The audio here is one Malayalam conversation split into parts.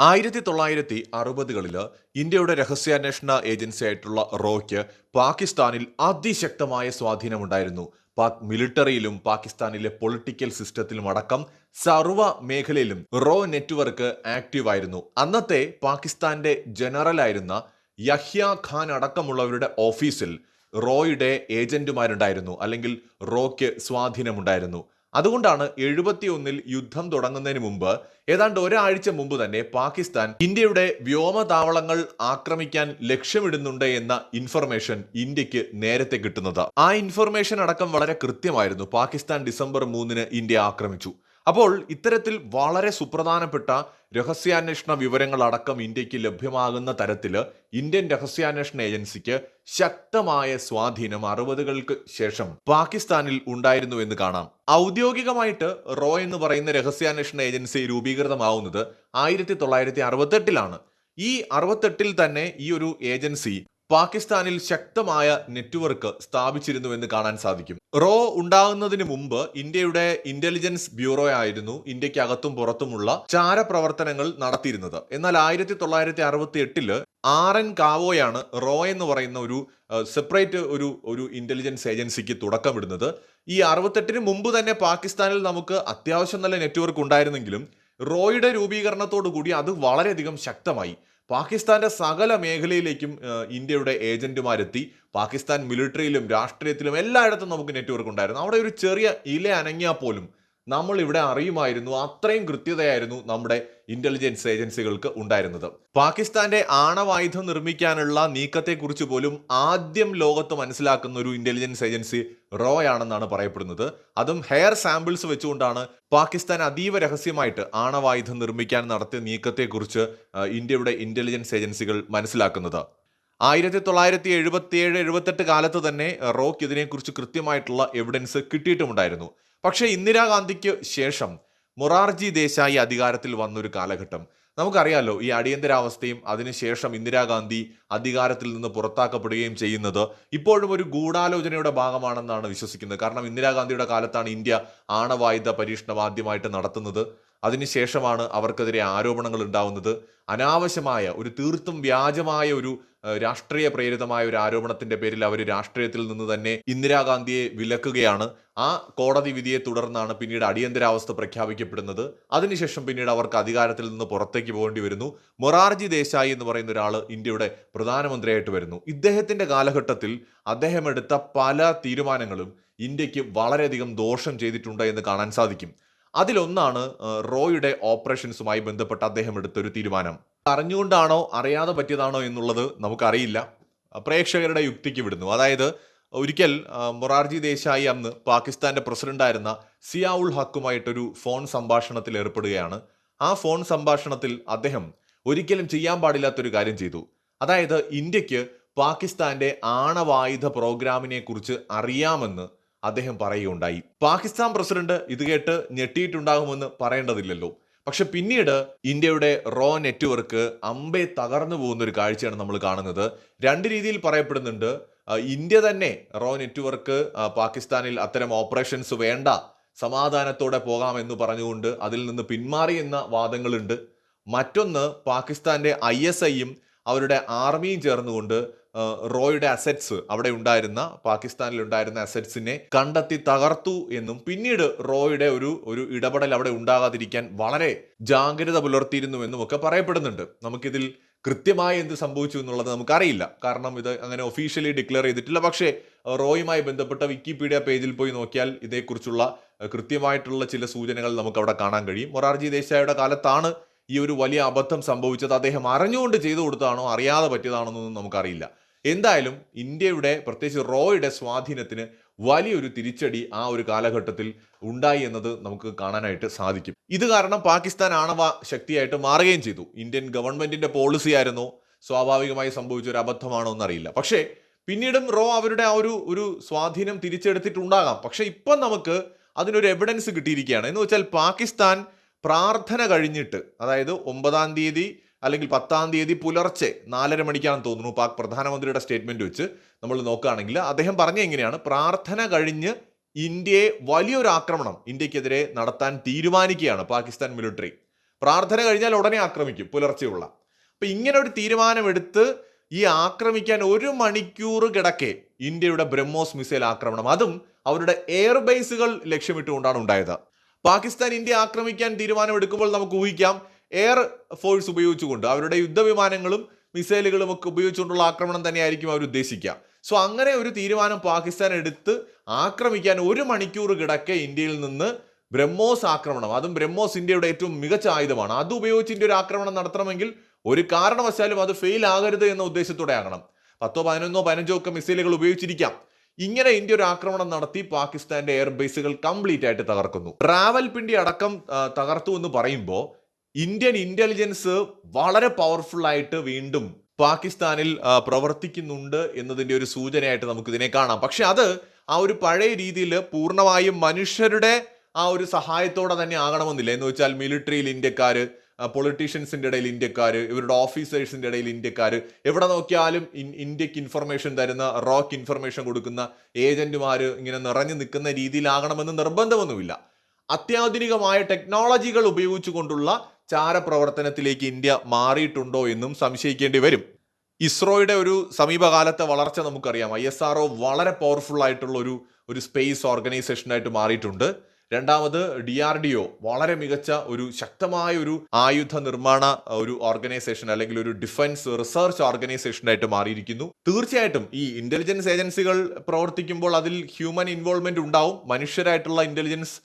ആയിരത്തി തൊള്ളായിരത്തി അറുപതുകളിൽ ഇന്ത്യയുടെ രഹസ്യാന്വേഷണ ഏജൻസി ആയിട്ടുള്ള റോയ്ക്ക് പാകിസ്ഥാനിൽ അതിശക്തമായ സ്വാധീനമുണ്ടായിരുന്നു. പാക് മിലിറ്ററിയിലും പാകിസ്ഥാനിലെ പൊളിറ്റിക്കൽ സിസ്റ്റത്തിലും അടക്കം സർവ മേഖലയിലും റോ നെറ്റ്വർക്ക് ആക്റ്റീവ് ആയിരുന്നു അന്നത്തെ പാകിസ്ഥാന്റെ ജനറലായിരുന്ന യഹ്യ ഖാൻ അടക്കമുള്ളവരുടെ ഓഫീസിൽ റോയുടെ ഏജന്റുമാരുണ്ടായിരുന്നു. അല്ലെങ്കിൽ റോയ്ക്ക് സ്വാധീനമുണ്ടായിരുന്നു. അതുകൊണ്ടാണ് എഴുപത്തിയൊന്നിൽ യുദ്ധം തുടങ്ങുന്നതിന് മുമ്പ് ഏതാണ്ട് ഒരാഴ്ച മുമ്പ് തന്നെ പാകിസ്ഥാൻ ഇന്ത്യയുടെ വ്യോമതാവളങ്ങൾ ആക്രമിക്കാൻ ലക്ഷ്യമിടുന്നുണ്ട് എന്ന ഇൻഫർമേഷൻ ഇന്ത്യയ്ക്ക് നേരത്തെ കിട്ടുന്നത്. ആ ഇൻഫർമേഷൻ അടക്കം വളരെ കൃത്യമായിരുന്നു. പാകിസ്ഥാൻ ഡിസംബർ മൂന്നിന് ഇന്ത്യ ആക്രമിച്ചു. അപ്പോൾ ഇത്തരത്തിൽ വളരെ സുപ്രധാനപ്പെട്ട രഹസ്യാന്വേഷണ വിവരങ്ങൾ അടക്കം ഇന്ത്യയ്ക്ക് ലഭ്യമാകുന്ന തരത്തിൽ ഇന്ത്യൻ രഹസ്യാന്വേഷണ ഏജൻസിക്ക് ശക്തമായ സ്വാധീനം അറുപതുകൾക്ക് ശേഷം പാകിസ്ഥാനിൽ ഉണ്ടായിരുന്നു എന്ന് കാണാം. ഔദ്യോഗികമായിട്ട് റോ എന്ന് പറയുന്ന രഹസ്യാന്വേഷണ ഏജൻസി രൂപീകൃതമാവുന്നത് ആയിരത്തി തൊള്ളായിരത്തി അറുപത്തെട്ടിലാണ് ഈ അറുപത്തെട്ടിൽ തന്നെ ഈ ഒരു ഏജൻസി പാകിസ്ഥാനിൽ ശക്തമായ നെറ്റ്വർക്ക് സ്ഥാപിച്ചിരുന്നു എന്ന് കാണാൻ സാധിക്കും. റോ ഉണ്ടാകുന്നതിന് മുമ്പ് ഇന്ത്യയുടെ ഇന്റലിജൻസ് ബ്യൂറോ ആയിരുന്നു ഇന്ത്യയ്ക്ക് അകത്തും പുറത്തുമുള്ള ചാരപ്രവർത്തനങ്ങൾ നടത്തിയിരുന്നത്. എന്നാൽ ആയിരത്തി തൊള്ളായിരത്തി അറുപത്തി എട്ടിൽ ആർ എൻ കാവോയാണ് റോ എന്ന് പറയുന്ന ഒരു സെപ്പറേറ്റ് ഒരു ഒരു ഇന്റലിജൻസ് ഏജൻസിക്ക് തുടക്കമിടുന്നത്. ഈ അറുപത്തെട്ടിന് മുമ്പ് തന്നെ പാകിസ്ഥാനിൽ നമുക്ക് അത്യാവശ്യം നല്ല നെറ്റ്വർക്ക് ഉണ്ടായിരുന്നെങ്കിലും റോയുടെ രൂപീകരണത്തോടു കൂടി അത് വളരെയധികം ശക്തമായി. പാകിസ്ഥാന്റെ സകല മേഖലയിലേക്കും ഇന്ത്യയുടെ ഏജന്റുമാരെത്തി. പാകിസ്ഥാൻ മിലിറ്ററിയിലും രാഷ്ട്രീയത്തിലും എല്ലായിടത്തും നമുക്ക് നെറ്റ്വർക്ക് ഉണ്ടായിരുന്നു. അവിടെ ഒരു ചെറിയ ഇല അനങ്ങിയാൽ പോലും നമ്മൾ ഇവിടെ അറിയുമായിരുന്നു അത്രയും കൃത്യതയായിരുന്നു നമ്മുടെ ഇന്റലിജൻസ് ഏജൻസികൾക്ക് ഉണ്ടായിരുന്നത്. പാകിസ്ഥാന്റെ ആണവായുധം നിർമ്മിക്കാനുള്ള നീക്കത്തെക്കുറിച്ച് പോലും ആദ്യം ലോകത്ത് മനസ്സിലാക്കുന്ന ഒരു ഇന്റലിജൻസ് ഏജൻസി റോ ആണെന്നാണ് പറയപ്പെടുന്നത്. അതും ഹെയർ സാമ്പിൾസ് വെച്ചുകൊണ്ടാണ് പാകിസ്ഥാൻ അതീവ രഹസ്യമായിട്ട് ആണവായുധം നിർമ്മിക്കാൻ നടത്തിയ നീക്കത്തെക്കുറിച്ച് ഇന്ത്യയുടെ ഇന്റലിജൻസ് ഏജൻസികൾ മനസ്സിലാക്കുന്നത്. ആയിരത്തി തൊള്ളായിരത്തി എഴുപത്തിയേഴ് എഴുപത്തെട്ട് കാലത്ത് തന്നെ റോക്ക് ഇതിനെക്കുറിച്ച് കൃത്യമായിട്ടുള്ള എവിഡൻസ് കിട്ടിയിട്ടുമുണ്ടായിരുന്നു. പക്ഷേ ഇന്ദിരാഗാന്ധിക്ക് ശേഷം മൊറാർജി ദേശായി അധികാരത്തിൽ വന്നൊരു കാലഘട്ടം. നമുക്കറിയാലോ ഈ അടിയന്തരാവസ്ഥയും അതിനുശേഷം ഇന്ദിരാഗാന്ധി അധികാരത്തിൽ നിന്ന് പുറത്താക്കപ്പെടുകയും ചെയ്യുന്നത് ഇപ്പോഴും ഒരു ഗൂഢാലോചനയുടെ ഭാഗമാണെന്നാണ് വിശ്വസിക്കുന്നത്. കാരണം ഇന്ദിരാഗാന്ധിയുടെ കാലത്താണ് ഇന്ത്യ ആണവായുധ പരീക്ഷണം ആദ്യമായിട്ട് നടത്തുന്നത്. അതിനുശേഷമാണ് അവർക്കെതിരെ ആരോപണങ്ങൾ ഉണ്ടാവുന്നത്. അനാവശ്യമായ ഒരു തീർത്തും വ്യാജമായ ഒരു രാഷ്ട്രീയ പ്രേരിതമായ ഒരു ആരോപണത്തിന്റെ പേരിൽ അവർ രാഷ്ട്രീയത്തിൽ നിന്ന് തന്നെ ഇന്ദിരാഗാന്ധിയെ വിലക്കുകയാണ്. ആ കോടതി വിധിയെ തുടർന്നാണ് പിന്നീട് അടിയന്തരാവസ്ഥ പ്രഖ്യാപിക്കപ്പെടുന്നത്. അതിനുശേഷം പിന്നീട് അവർക്ക് അധികാരത്തിൽ നിന്ന് പുറത്തേക്ക് പോകേണ്ടി വരുന്നു. മൊറാർജി ദേശായി എന്ന് പറയുന്ന ഒരാൾ ഇന്ത്യയുടെ പ്രധാനമന്ത്രിയായിട്ട് വരുന്നു. ഇദ്ദേഹത്തിന്റെ കാലഘട്ടത്തിൽ അദ്ദേഹം എടുത്ത പല തീരുമാനങ്ങളും ഇന്ത്യയ്ക്ക് വളരെയധികം ദോഷം ചെയ്തിട്ടുണ്ട് എന്ന് കാണാൻ സാധിക്കും. അതിലൊന്നാണ് റോയുടെ ഓപ്പറേഷൻസുമായി ബന്ധപ്പെട്ട് അദ്ദേഹം എടുത്തൊരു തീരുമാനം. അറിഞ്ഞുകൊണ്ടാണോ അറിയാതെ പറ്റിയതാണോ എന്നുള്ളത് നമുക്കറിയില്ല. പ്രേക്ഷകരുടെ യുക്തിക്ക് വിടുന്നു. അതായത് ഒരിക്കൽ മൊറാർജി ദേശായി അന്ന് പാകിസ്ഥാന്റെ പ്രസിഡന്റായിരുന്ന ഉൾ ഹക്കുമായിട്ടൊരു ഫോൺ സംഭാഷണത്തിൽ ഏർപ്പെടുകയാണ്. ആ ഫോൺ സംഭാഷണത്തിൽ അദ്ദേഹം ഒരിക്കലും ചെയ്യാൻ പാടില്ലാത്തൊരു കാര്യം ചെയ്തു. അതായത് ഇന്ത്യയ്ക്ക് പാകിസ്ഥാന്റെ ആണവായുധ പ്രോഗ്രാമിനെ കുറിച്ച് അറിയാമെന്ന് അദ്ദേഹം പറയുകയുണ്ടായി. പാകിസ്ഥാൻ പ്രസിഡന്റ് ഇത് കേട്ട് ഞെട്ടിയിട്ടുണ്ടാകുമെന്ന് പറയേണ്ടതില്ലല്ലോ. പക്ഷെ പിന്നീട് ഇന്ത്യയുടെ റോ നെറ്റ്വർക്ക് അമ്പെ തകർന്നു പോകുന്ന ഒരു കാഴ്ചയാണ് നമ്മൾ കാണുന്നത്. രണ്ട് രീതിയിൽ പറയപ്പെടുന്നുണ്ട്. ഇന്ത്യ തന്നെ റോ നെറ്റ്വർക്ക് പാകിസ്ഥാനിൽ അത്തരം ഓപ്പറേഷൻസ് വേണ്ട സമാധാനത്തോടെ പോകാമെന്ന് പറഞ്ഞുകൊണ്ട് അതിൽ നിന്ന് പിന്മാറി എന്ന വാദങ്ങളുണ്ട്. മറ്റൊന്ന് പാകിസ്ഥാന്റെ ഐ എസ് ഐയും അവരുടെ ആർമിയും ചേർന്നുകൊണ്ട് റോയുടെ അസറ്റ്സ് അവിടെ ഉണ്ടായിരുന്ന പാകിസ്ഥാനിൽ ഉണ്ടായിരുന്ന അസറ്റ്സിനെ കണ്ടെത്തി തകർത്തു എന്നും പിന്നീട് റോയുടെ ഒരു ഒരു ഇടപെടൽ അവിടെ ഉണ്ടാകാതിരിക്കാൻ വളരെ ജാഗ്രത പുലർത്തിയിരുന്നു എന്നും ഒക്കെ പറയപ്പെടുന്നുണ്ട്. നമുക്കിതിൽ കൃത്യമായി എന്ത് സംഭവിച്ചു എന്നുള്ളത് നമുക്കറിയില്ല. കാരണം ഇത് അങ്ങനെ ഒഫീഷ്യലി ഡിക്ലെയർ ചെയ്തിട്ടില്ല. പക്ഷേ റോയുമായി ബന്ധപ്പെട്ട വിക്കിപീഡിയ പേജിൽ പോയി നോക്കിയാൽ ഇതേക്കുറിച്ചുള്ള കൃത്യമായിട്ടുള്ള ചില സൂചനകൾ നമുക്ക് അവിടെ കാണാൻ കഴിയും. മൊറാർജി ദേശായിയുടെ കാലത്താണ് ഈ ഒരു വലിയ അബദ്ധം സംഭവിച്ചത്. അദ്ദേഹം അറിഞ്ഞുകൊണ്ട് ചെയ്തു കൊടുത്താണോ അറിയാതെ പറ്റിയതാണോ എന്നൊന്നും നമുക്കറിയില്ല. എന്തായാലും ഇന്ത്യയുടെ പ്രത്യേകിച്ച് റോയുടെ സ്വാധീനത്തിന് വലിയൊരു തിരിച്ചടി ആ ഒരു കാലഘട്ടത്തിൽ ഉണ്ടായി എന്നത് നമുക്ക് കാണാനായിട്ട് സാധിക്കും. ഇത് കാരണം പാകിസ്ഥാൻ ആണവ ശക്തിയായിട്ട് മാറുകയും ചെയ്തു. ഇന്ത്യൻ ഗവൺമെന്റിന്റെ പോളിസി ആയിരുന്നു സ്വാഭാവികമായി സംഭവിച്ച ഒരു അബദ്ധമാണോ എന്നറിയില്ല. പക്ഷേ പിന്നീടും റോ അവരുടെ ആ ഒരു ഒരു സ്വാധീനം തിരിച്ചെടുത്തിട്ടുണ്ടാകാം. പക്ഷേ ഇപ്പം നമുക്ക് അതിനൊരു എവിഡൻസ് കിട്ടിയിരിക്കുകയാണ്. എന്ന് വെച്ചാൽ പാകിസ്ഥാൻ പ്രാർത്ഥന കഴിഞ്ഞിട്ട് അതായത് ഒമ്പതാം തീയതി അല്ലെങ്കിൽ പത്താം തീയതി പുലർച്ചെ നാലര മണിക്കാണെന്ന് തോന്നുന്നു പാക് പ്രധാനമന്ത്രിയുടെ സ്റ്റേറ്റ്മെന്റ് വെച്ച് നമ്മൾ നോക്കുകയാണെങ്കിൽ അദ്ദേഹം പറഞ്ഞ എങ്ങനെയാണ്? പ്രാർത്ഥന കഴിഞ്ഞ് ഇന്ത്യയെ വലിയൊരു ആക്രമണം ഇന്ത്യക്കെതിരെ നടത്താൻ തീരുമാനിക്കുകയാണ് പാകിസ്ഥാൻ മിലിറ്ററി പ്രാർത്ഥന കഴിഞ്ഞാൽ ഉടനെ ആക്രമിക്കും പുലർച്ചെയുള്ള. അപ്പൊ ഇങ്ങനെ ഒരു തീരുമാനമെടുത്ത് ഈ ആക്രമിക്കാൻ ഒരു മണിക്കൂർ കിടക്കെ ഇന്ത്യയുടെ ബ്രഹ്മോസ് മിസൈൽ ആക്രമണം. അതും അവരുടെ എയർബേസുകൾ ലക്ഷ്യമിട്ടുകൊണ്ടാണ് ഉണ്ടായത്. പാകിസ്ഥാൻ ഇന്ത്യ ആക്രമിക്കാൻ തീരുമാനമെടുക്കുമ്പോൾ നമുക്ക് ഊഹിക്കാം എയർ ഫോഴ്സ് ഉപയോഗിച്ചുകൊണ്ട് അവരുടെ യുദ്ധവിമാനങ്ങളും മിസൈലുകളും ഒക്കെ ഉപയോഗിച്ചുകൊണ്ടുള്ള ആക്രമണം തന്നെയായിരിക്കും അവർ ഉദ്ദേശിക്കുക. സോ അങ്ങനെ ഒരു തീരുമാനം പാകിസ്ഥാൻ എടുത്ത് ആക്രമിക്കാൻ ഒരു മണിക്കൂർ കിടക്കെ ഇന്ത്യയിൽ നിന്ന് ബ്രഹ്മോസ് ആക്രമണം അതും ബ്രഹ്മോസ് ഇന്ത്യയുടെ ഏറ്റവും മികച്ച ആയുധമാണ്. അത് ഉപയോഗിച്ച് ഇന്ത്യ ഒരു ആക്രമണം നടത്തണമെങ്കിൽ ഒരു കാരണവശാലും അത് ഫെയിൽ ആകരുത് എന്ന ഉദ്ദേശത്തോടെ ആകണം. പത്തോ പതിനൊന്നോ പതിനഞ്ചോ ഒക്കെ മിസൈലുകൾ ഉപയോഗിച്ചിരിക്കാം. ഇങ്ങനെ ഇന്ത്യ ഒരു ആക്രമണം നടത്തി പാകിസ്ഥാന്റെ എയർബേസുകൾ കംപ്ലീറ്റ് ആയിട്ട് തകർക്കുന്നു. ട്രാവൽ പിണ്ടി അടക്കം തകർത്തു എന്ന് പറയുമ്പോൾ ഇന്ത്യൻ ഇന്റലിജൻസ് വളരെ പവർഫുൾ ആയിട്ട് വീണ്ടും പാകിസ്ഥാനിൽ പ്രവർത്തിക്കുന്നുണ്ട് എന്നതിന്റെ ഒരു സൂചനയായിട്ട് നമുക്ക് ഇതിനെ കാണാം. പക്ഷെ അത് ആ ഒരു പഴയ രീതിയിൽ പൂർണമായും മനുഷ്യരുടെ ആ ഒരു സഹായത്തോടെ തന്നെ ആകണമെന്നില്ല. എന്ന് വെച്ചാൽ മിലിറ്ററിയിൽ ഇന്ത്യക്കാർ പൊളിറ്റീഷ്യൻസിന്റെ ഇടയിൽ ഇന്ത്യക്കാർ ഇവരുടെ ഓഫീസേഴ്സിന്റെ ഇടയിൽ ഇന്ത്യക്കാർ എവിടെ നോക്കിയാലും ഇന്ത്യയ്ക്ക് ഇൻഫർമേഷൻ തരുന്ന റോക്ക് ഇൻഫർമേഷൻ കൊടുക്കുന്ന ഏജന്റുമാർ ഇങ്ങനെ നിറഞ്ഞു നിൽക്കുന്ന രീതിയിലാകണമെന്ന് നിർബന്ധമൊന്നുമില്ല. അത്യാധുനികമായ ടെക്നോളജികൾ ഉപയോഗിച്ചുകൊണ്ടുള്ള ചാരപ്രവർത്തനത്തിലേക്ക് ഇന്ത്യ മാറിയിട്ടുണ്ടോ എന്നും സംശയിക്കേണ്ടി വരും. ഇസ്രോയുടെ ഒരു സമീപകാലത്തെ വളർച്ച നമുക്കറിയാം. ഐ എസ് ആർ വളരെ പവർഫുൾ ആയിട്ടുള്ള ഒരു ഒരു സ്പേസ് ഓർഗനൈസേഷനായിട്ട് മാറിയിട്ടുണ്ട്. രണ്ടാമത് ഡി ആർ ഡി ഒ വളരെ മികച്ച ഒരു ശക്തമായ ഒരു ആയുധ നിർമ്മാണ ഒരു ഓർഗനൈസേഷൻ അല്ലെങ്കിൽ ഒരു ഡിഫൻസ് റിസർച്ച് ഓർഗനൈസേഷനായിട്ട് മാറിയിരിക്കുന്നു. തീർച്ചയായിട്ടും ഈ ഇന്റലിജൻസ് ഏജൻസികൾ പ്രവർത്തിക്കുമ്പോൾ അതിൽ ഹ്യൂമൻ ഇൻവോൾവ്മെന്റ് ഉണ്ടാവും. മനുഷ്യരായിട്ടുള്ള ഇന്റലിജൻസ്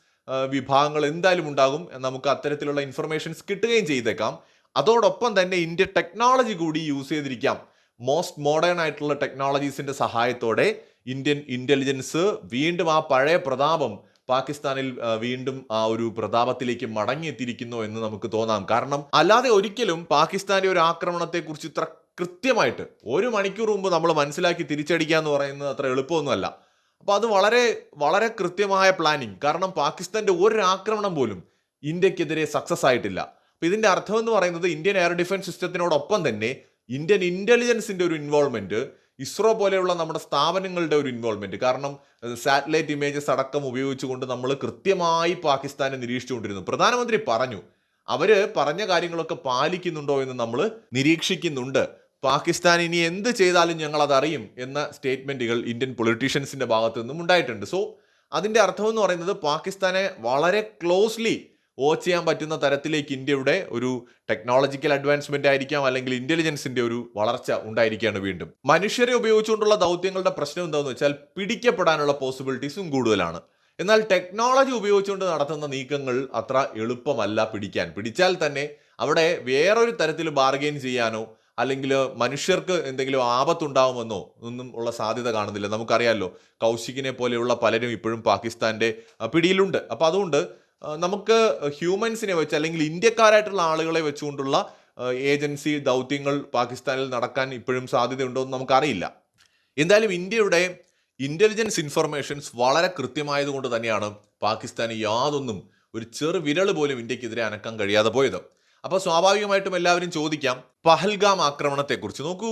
വിഭാഗങ്ങൾ എന്തായാലും ഉണ്ടാകും നമുക്ക് അത്തരത്തിലുള്ള ഇൻഫർമേഷൻസ് കിട്ടുകയും ചെയ്തേക്കാം. അതോടൊപ്പം തന്നെ ഇന്ത്യ ടെക്നോളജി കൂടി യൂസ് ചെയ്തിരിക്കാം. മോസ്റ്റ് മോഡേൺ ആയിട്ടുള്ള ടെക്നോളജീസിന്റെ സഹായത്തോടെ ഇന്ത്യൻ ഇന്റലിജൻസ് വീണ്ടും ആ പഴയ പ്രതാപം പാകിസ്ഥാനിൽ വീണ്ടും ആ ഒരു പ്രതാപത്തിലേക്ക് മടങ്ങിയെത്തിയിരിക്കുന്നു എന്ന് നമുക്ക് തോന്നാം. കാരണം അല്ലാതെ ഒരിക്കലും പാകിസ്ഥാന്റെ ഒരു ആക്രമണത്തെക്കുറിച്ച് ഇത്ര കൃത്യമായിട്ട് ഒരു മണിക്കൂർ മുമ്പ് നമ്മൾ മനസ്സിലാക്കി തിരിച്ചടിക്കുക എന്ന് പറയുന്നത് അത്ര എളുപ്പമൊന്നുമല്ല. അപ്പൊ അത് വളരെ വളരെ കൃത്യമായ പ്ലാനിങ് കാരണം പാകിസ്ഥാന്റെ ഒരു ആക്രമണം പോലും ഇന്ത്യക്കെതിരെ സക്സസ് ആയിട്ടില്ല. അപ്പോൾ ഇതിന്റെ അർത്ഥം എന്ന് പറയുന്നത് ഇന്ത്യൻ എയർ ഡിഫൻസ് സിസ്റ്റത്തിനോടൊപ്പം തന്നെ ഇന്ത്യൻ ഇന്റലിജൻസിന്റെ ഒരു ഇൻവോൾവ്മെന്റ് ഇസ്രോ പോലെയുള്ള നമ്മുടെ സ്ഥാപനങ്ങളുടെ ഒരു ഇൻവോൾവ്മെന്റ് കാരണം സാറ്റലൈറ്റ് ഇമേജസ് അടക്കം ഉപയോഗിച്ചുകൊണ്ട് നമ്മൾ കൃത്യമായി പാകിസ്ഥാനെ നിരീക്ഷിച്ചുകൊണ്ടിരുന്നു. പ്രധാനമന്ത്രി പറഞ്ഞു അവർ പറഞ്ഞ കാര്യങ്ങളൊക്കെ പാലിക്കുന്നുണ്ടോ എന്ന് നമ്മൾ നിരീക്ഷിക്കുന്നുണ്ട്. പാകിസ്ഥാൻ ഇനി എന്ത് ചെയ്താലും ഞങ്ങൾ അതറിയും എന്ന സ്റ്റേറ്റ്മെന്റുകൾ ഇന്ത്യൻ പൊളിറ്റീഷ്യൻസിന്റെ ഭാഗത്തു നിന്നും ഉണ്ടായിട്ടുണ്ട്. സോ അതിന്റെ അർത്ഥം എന്ന് പറയുന്നത് പാകിസ്ഥാനെ വളരെ ക്ലോസ്ലി വാച്ച് ചെയ്യാൻ പറ്റുന്ന തരത്തിലേക്ക് ഇന്ത്യയുടെ ഒരു ടെക്നോളജിക്കൽ അഡ്വാൻസ്മെന്റ് ആയിരിക്കാം അല്ലെങ്കിൽ ഇന്റലിജൻസിന്റെ ഒരു വളർച്ച ഉണ്ടായിരിക്കുകയാണ് വീണ്ടും. മനുഷ്യരെ ഉപയോഗിച്ചുകൊണ്ടുള്ള ദൗത്യങ്ങളുടെ പ്രശ്നം എന്താണെന്ന് വെച്ചാൽ പിടിക്കപ്പെടാനുള്ള പോസിബിലിറ്റീസും കൂടുതലാണ്. എന്നാൽ ടെക്നോളജി ഉപയോഗിച്ചുകൊണ്ട് നടത്തുന്ന നീക്കങ്ങൾ അത്ര എളുപ്പമല്ല പിടിക്കാൻ. പിടിച്ചാൽ തന്നെ അവിടെ വേറൊരു തരത്തിൽ ബാർഗെയിൻ ചെയ്യാനോ അല്ലെങ്കിൽ മനുഷ്യർക്ക് എന്തെങ്കിലും ആപത്തുണ്ടാവുമെന്നോ ഒന്നും ഉള്ള സാധ്യത കാണുന്നില്ല. നമുക്കറിയാമല്ലോ കൗശികിനെ പോലെയുള്ള പലരും ഇപ്പോഴും പാകിസ്ഥാന്റെ പിടിയിലുണ്ട്. അപ്പോൾ അതുകൊണ്ട് നമുക്ക് ഹ്യൂമൻസിനെ വെച്ച് അല്ലെങ്കിൽ ഇന്ത്യക്കാരായിട്ടുള്ള ആളുകളെ വെച്ചുകൊണ്ടുള്ള ഏജൻസി ദൗത്യങ്ങൾ പാകിസ്ഥാനിൽ നടക്കാൻ ഇപ്പോഴും സാധ്യതയുണ്ടോ എന്ന് നമുക്കറിയില്ല. എന്തായാലും ഇന്ത്യയുടെ ഇന്റലിജൻസ് ഇൻഫർമേഷൻസ് വളരെ കൃത്യമായതുകൊണ്ട് തന്നെയാണ് പാകിസ്ഥാന് യാതൊന്നും ഒരു ചെറു വിരൽ പോലും ഇന്ത്യക്കെതിരെ അനക്കാൻ കഴിയാതെ പോയത്. അപ്പോൾ സ്വാഭാവികമായിട്ടും എല്ലാവരും ചോദിക്കാം പഹൽഗാം ആക്രമണത്തെക്കുറിച്ച്. നോക്കൂ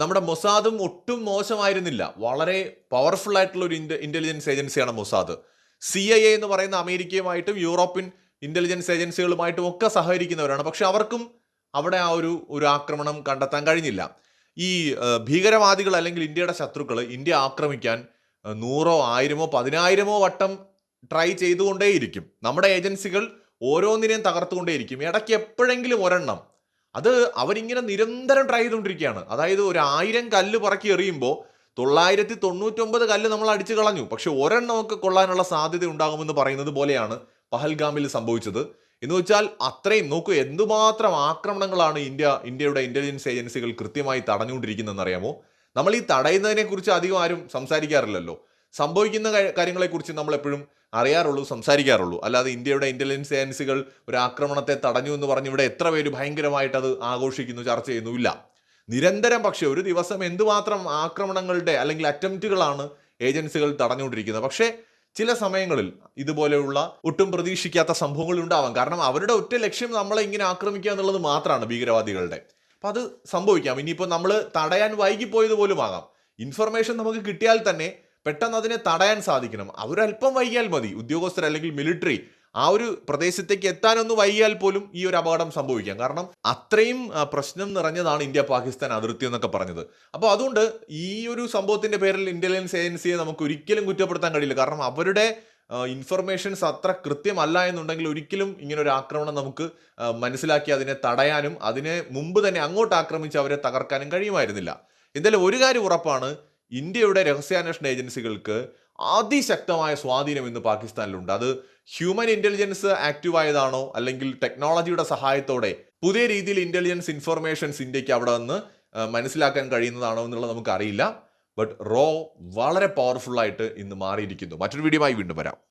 നമ്മുടെ മൊസാദും ഒട്ടും മോശമായിരുന്നില്ല. വളരെ പവർഫുൾ ആയിട്ടുള്ള ഒരു ഇന്റലിജൻസ് ഏജൻസിയാണ് മൊസാദ്. സി ഐ എ എന്ന് പറയുന്ന അമേരിക്കയുമായിട്ടും യൂറോപ്യൻ ഇന്റലിജൻസ് ഏജൻസികളുമായിട്ടും ഒക്കെ സഹകരിക്കുന്നവരാണ്. പക്ഷെ അവർക്കും അവിടെ ആ ഒരു ഒരു ആക്രമണം കണ്ടെത്താൻ കഴിഞ്ഞില്ല. ഈ ഭീകരവാദികൾ അല്ലെങ്കിൽ ഇന്ത്യയുടെ ശത്രുക്കൾ ഇന്ത്യ ആക്രമിക്കാൻ നൂറോ ആയിരമോ പതിനായിരമോ വട്ടം ട്രൈ ചെയ്തുകൊണ്ടേയിരിക്കും. നമ്മുടെ ഏജൻസികൾ ഓരോന്നിനെയും തകർത്തുകൊണ്ടേയിരിക്കും. ഇടയ്ക്ക് എപ്പോഴെങ്കിലും ഒരെണ്ണം. അത് അവരിങ്ങനെ നിരന്തരം ട്രൈ ചെയ്തുകൊണ്ടിരിക്കുകയാണ്. അതായത് ഒരു ആയിരം കല്ല് പറക്കി എറിയുമ്പോൾ തൊള്ളായിരത്തി തൊണ്ണൂറ്റൊമ്പത് കല്ല് നമ്മൾ അടിച്ചു കളഞ്ഞു. പക്ഷെ ഒരെണ്ണമൊക്കെ കൊള്ളാനുള്ള സാധ്യത ഉണ്ടാകുമെന്ന് പറയുന്നത് പോലെയാണ് പഹൽഗാമിൽ സംഭവിച്ചത്. എന്ന് വെച്ചാൽ അത്രയും നോക്കൂ എന്തുമാത്രം ആക്രമണങ്ങളാണ് ഇന്ത്യ ഇന്ത്യയുടെ ഇന്റലിജൻസ് ഏജൻസികൾ കൃത്യമായി തടഞ്ഞുകൊണ്ടിരിക്കുന്നതെന്ന് അറിയാമോ? നമ്മൾ ഈ തടയുന്നതിനെ കുറിച്ച് അധികം ആരും സംസാരിക്കാറില്ലല്ലോ. സംഭവിക്കുന്ന കാര്യ- കാര്യങ്ങളെക്കുറിച്ച് നമ്മൾ എപ്പോഴും അറിയാറുള്ളൂ സംസാരിക്കാറുള്ളൂ. അല്ലാതെ ഇന്ത്യയുടെ ഇന്റലിജൻസ് ഏജൻസികൾ ഒരു ആക്രമണത്തെ തടഞ്ഞു എന്ന് പറഞ്ഞ് ഇവിടെ എത്ര പേര് ഭയങ്കരമായിട്ട് അത് ആഘോഷിക്കുന്നു ചർച്ച ചെയ്യുന്നു ഇല്ല. നിരന്തരം പക്ഷേ ഒരു ദിവസം എന്തുമാത്രം ആക്രമണങ്ങളുടെ അല്ലെങ്കിൽ അറ്റംപ്റ്റുകളാണ് ഏജൻസികൾ തടഞ്ഞുകൊണ്ടിരിക്കുന്നത്. പക്ഷേ ചില സമയങ്ങളിൽ ഇതുപോലെയുള്ള ഒട്ടും പ്രതീക്ഷിക്കാത്ത സംഭവങ്ങൾ ഉണ്ടാവാം. കാരണം അവരുടെ ഒറ്റ ലക്ഷ്യം നമ്മളെ ഇങ്ങനെ ആക്രമിക്കുക എന്നുള്ളത് മാത്രമാണ് ഭീകരവാദികളുടെ. അപ്പം അത് സംഭവിക്കാം. ഇനിയിപ്പോൾ നമ്മൾ തടയാൻ വൈകിപ്പോയത് പോലും ആകാം. ഇൻഫർമേഷൻ നമുക്ക് കിട്ടിയാൽ തന്നെ പെട്ടെന്ന് അതിനെ തടയാൻ സാധിക്കണം. അവരല്പം വൈകിയാൽ മതി. ഉദ്യോഗസ്ഥർ അല്ലെങ്കിൽ മിലിറ്ററി ആ ഒരു പ്രദേശത്തേക്ക് എത്താനൊന്നും വൈകിയാൽ പോലും ഈ ഒരു അപകടം സംഭവിക്കാം. കാരണം അത്രയും പ്രശ്നം നിറഞ്ഞതാണ് ഇന്ത്യ പാകിസ്ഥാൻ അതിർത്തി എന്നൊക്കെ പറഞ്ഞത്. അപ്പോൾ അതുകൊണ്ട് ഈ ഒരു സംഭവത്തിന്റെ പേരിൽ ഇന്റലിജൻസ് ഏജൻസിയെ നമുക്ക് ഒരിക്കലും കുറ്റപ്പെടുത്താൻ കഴിയില്ല. കാരണം അവരുടെ ഇൻഫർമേഷൻസ് അത്ര കൃത്യമല്ല എന്നുണ്ടെങ്കിൽ ഒരിക്കലും ഇങ്ങനെ ഒരു ആക്രമണം നമുക്ക് മനസ്സിലാക്കി അതിനെ തടയാനും അതിനെ മുമ്പ് തന്നെ അങ്ങോട്ട് ആക്രമിച്ച് അവരെ തകർക്കാനും കഴിയുമായിരുന്നില്ല. എന്തായാലും ഒരു കാര്യം ഉറപ്പാണ് ഇന്ത്യയുടെ രഹസ്യാന്വേഷണ ഏജൻസികൾക്ക് അതിശക്തമായ സ്വാധീനം ഇന്ന് പാകിസ്ഥാനിലുണ്ട്. അത് ഹ്യൂമൻ ഇന്റലിജൻസ് ആക്റ്റീവ് ആയതാണോ അല്ലെങ്കിൽ ടെക്നോളജിയുടെ സഹായത്തോടെ പുതിയ രീതിയിൽ ഇന്റലിജൻസ് ഇൻഫർമേഷൻസ് ഇന്ത്യയ്ക്ക് അവിടെ നിന്ന് മനസ്സിലാക്കാൻ കഴിയുന്നതാണോ എന്നുള്ളത് നമുക്കറിയില്ല. ബട്ട് റോ വളരെ പവർഫുൾ ആയിട്ട് ഇന്ന് മാറിയിരിക്കുന്നു. മറ്റൊരു വീഡിയോയുമായി വീണ്ടും വരാം.